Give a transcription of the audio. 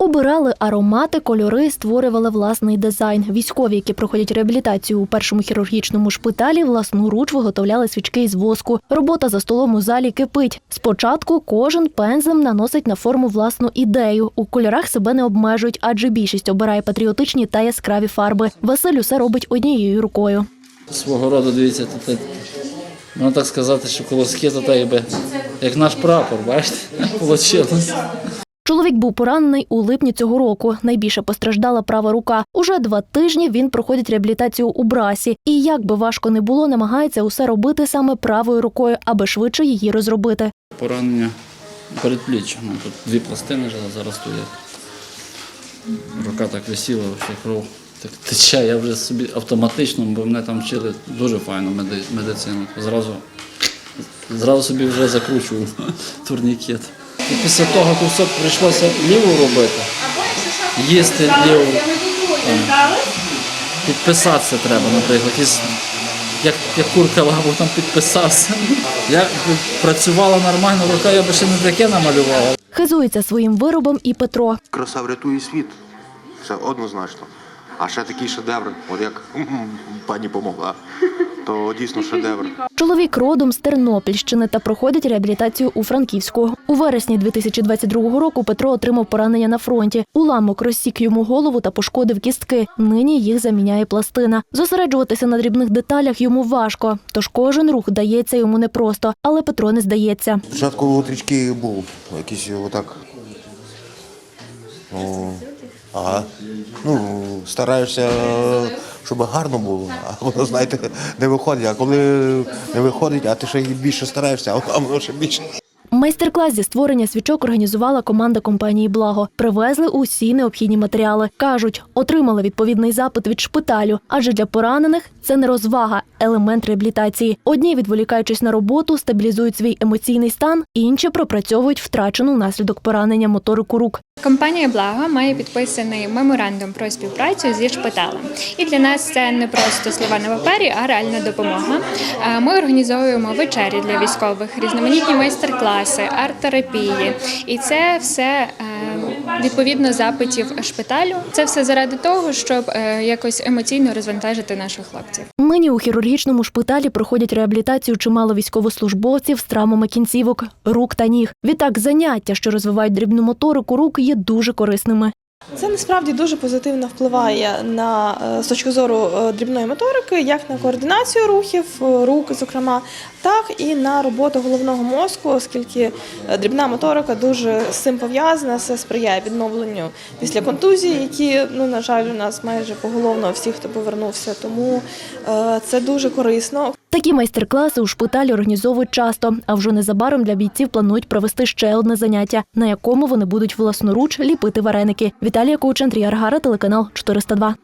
Обирали аромати, кольори, створювали власний дизайн. Військові, які проходять реабілітацію у першому хірургічному шпиталі, власноруч виготовляли свічки із воску. Робота за столом у залі кипить. Спочатку кожен пензлем наносить на форму власну ідею. У кольорах себе не обмежують, адже більшість обирає патріотичні та яскраві фарби. Василь усе робить однією рукою. Свого роду, дивіться, тут, можна так сказати, що колоски то так якби, як наш прапор, бачите, вийшло. Чоловік був поранений у липні цього року. Найбільше постраждала права рука. Уже два тижні він проходить реабілітацію у брасі. І як би важко не було, намагається усе робити саме правою рукою, аби швидше її розробити. Поранення передпліччя. Ну, тут дві пластини вже зараз стоять. Рука так висіла, що кров так тече. Я вже собі автоматично, бо мене там вчили дуже файно меди- медицину. Зразу, зразу собі вже закручую турнікет. І після того кусок прийшлося ліву робити. Їсти ліву. Підписатися треба, наприклад. Як, як курка лаву там підписався. Я працювала нормально, рука я би ще не таке намалювала. Хизується своїм виробом і Петро. Краса врятує світ. Це однозначно. А ще такий шедевр, от як пані помогла, то дійсно шедевр. Чоловік родом з Тернопільщини та проходить реабілітацію у Франківську. У вересні 2022 року Петро отримав поранення на фронті. Уламок розсік йому голову та пошкодив кістки. Нині їх заміняє пластина. Зосереджуватися на дрібних деталях йому важко, тож кожен рух дається йому непросто, але Петро не здається. Спочатку трішки був якийсь отак. Ну, ага. Ну, стараєшся, щоб гарно було, а воно, знаєте, не виходить. А коли не виходить, а ти ще більше стараєшся, а воно ще більше. Майстер-клас зі створення свічок організувала команда компанії Благо. Привезли усі необхідні матеріали. кажуть, отримали відповідний запит від шпиталю, адже для поранених це не розвага, елемент реабілітації. Одні, відволікаючись на роботу, стабілізують свій емоційний стан, інші пропрацьовують втрачену внаслідок поранення моторику рук. Компанія Благо має підписаний меморандум про співпрацю зі шпиталем. І для нас це не просто слова на папері, а реальна допомога. Е, Ми організовуємо вечері для військових, різноманітні майстер-класи, арт-терапії. І це все е, відповідно запитів шпиталю. Це все заради того, щоб е, якось емоційно розвантажити наших хлопців. Нині у хірургічному шпиталі проходять реабілітацію чимало військовослужбовців з травмами кінцівок, рук та ніг. Відтак заняття, що розвивають дрібну моторику рук, є дуже корисними. Це насправді дуже позитивно впливає на е, з точки зору е, дрібної моторики, як на координацію рухів, е, рук, зокрема, так і на роботу головного мозку, оскільки дрібна моторика дуже з цим пов'язана, це сприяє відновленню після контузії, які, ну на жаль, у нас майже поголовно всі, хто повернувся. Тому це дуже корисно. Такі майстер-класи у шпиталі організовують часто, а вже незабаром для бійців планують провести ще одне заняття, на якому вони будуть власноруч ліпити вареники. Віталія Коуч, Андрій Аргара, телеканал 402.